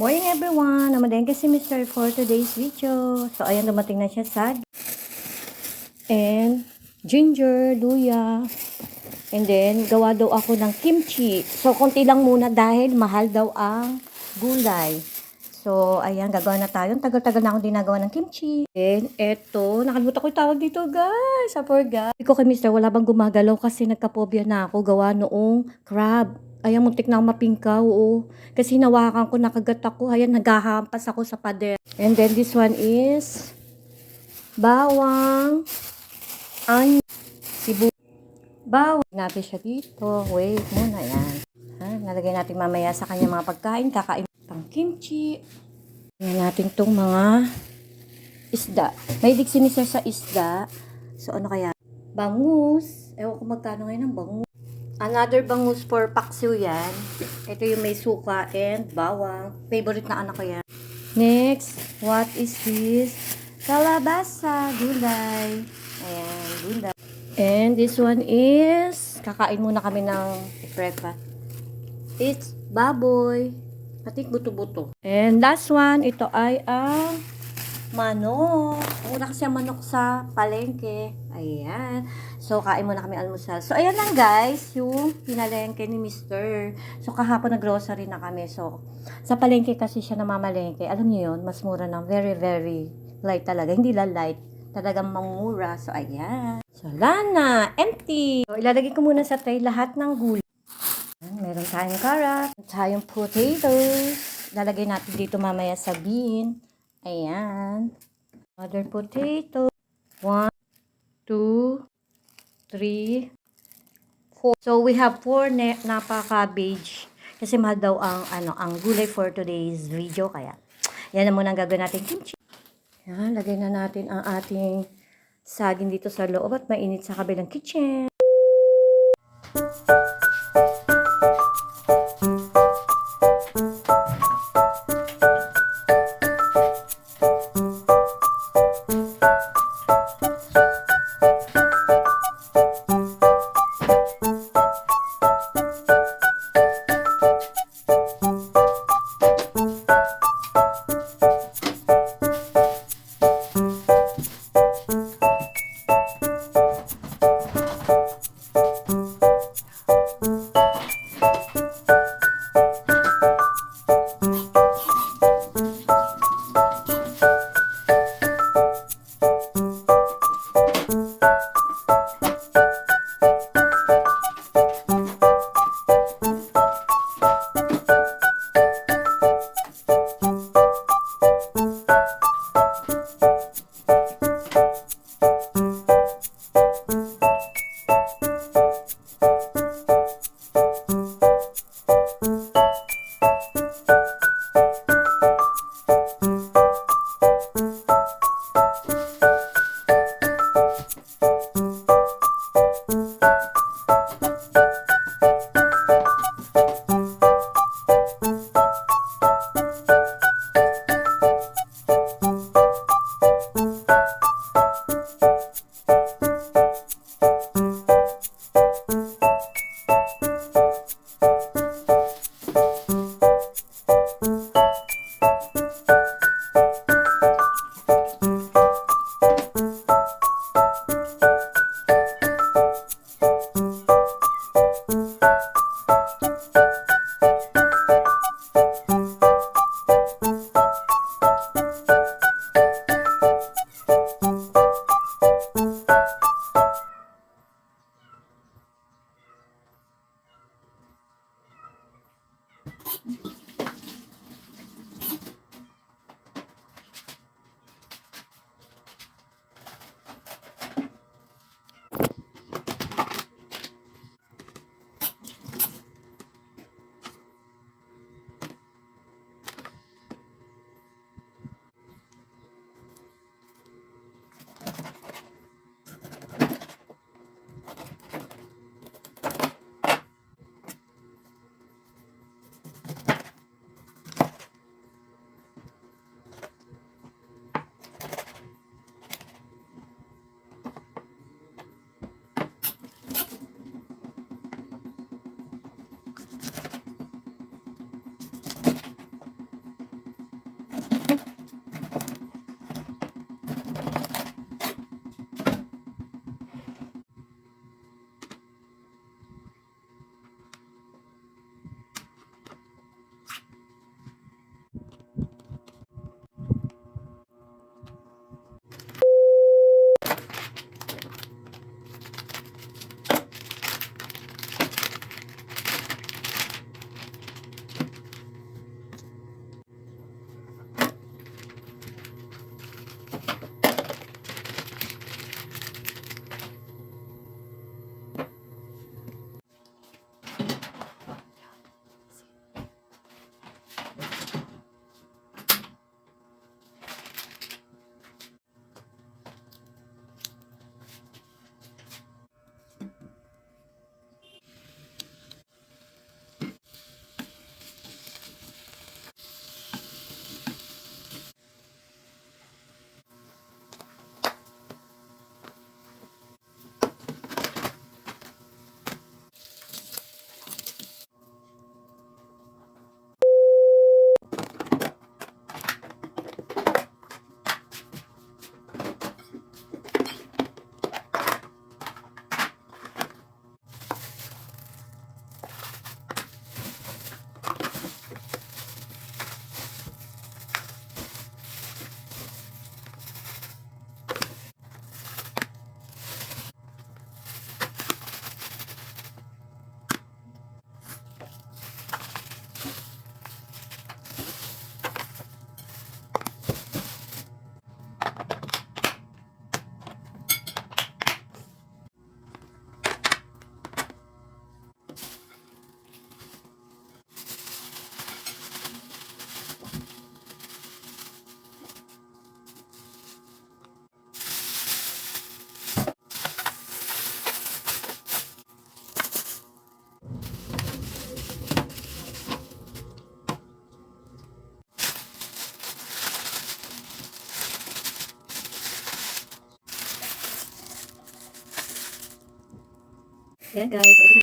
Morning everyone! Namadengke si Mr. for today's video. So, ayan, dumating na siya sa and ginger, luya. And then, gawa daw ako ng kimchi. So, konti lang muna dahil mahal daw ang gulay. So, ayan, gagawa na tayo. Tagal-tagal na akong dinagawa ng kimchi. And, eto, nakalimutan ko yung tawag dito, guys. Sa forgot. Sabi ko kay Mr. wala bang gumagalaw kasi nagkapobia na ako gawa noong crab. Ayan, muntik na mapingkaw, oo. Kasi hinawakan ko, nakagat ako. Ayan, naghahampas ako sa pader. And then, this one is bawang, onion, sibu. Bawang. Natin siya dito. Wait muna, yan. Ha, nalagay natin mamaya sa kanya mga pagkain. Kakain pang kimchi. Ayan natin tong mga isda. May si Mr. sa isda. So, ano kaya? Bangus. Ewan ko magkano ngayon ng bangus. Another bangus for paksiw yan. Ito yung may suka and bawang. Favorite na anak ko yan. Next, what is this? Kalabasa, gulay. Ayan, gulay. And this one is, kakain muna kami ng breakfast. It's baboy. Patik buto-buto. And last one, ito ay ang manok. Muna kasi ang manok sa palengke. Ayan. So, kain muna kami almusal. So, ayan lang guys, yung pinalengke ni Mr. So, kahapon nag-grocery na kami. So, sa palengke kasi siya namamalengke. Alam niyo yun, mas mura ng very, very light talaga. Hindi lang light. Talagang mamura. So, ayan. So, lana. Empty. So, ilalagay ko muna sa tray lahat ng gulay. Meron tayong carrot. Tayong potatoes. Lalagay natin dito mamaya sa bean. Ayan. Other potato. One, two, three, four. So, we have four na napa-cabbage. Kasi mahal daw ang, ano, ang gulay for today's video. Kaya, yan na muna ang gagawin natin kimchi. Yan, lagay na natin ang ating saging dito sa loob at mainit sa kabilang kitchen. Ayan guys, 嗯。Thank you. So ito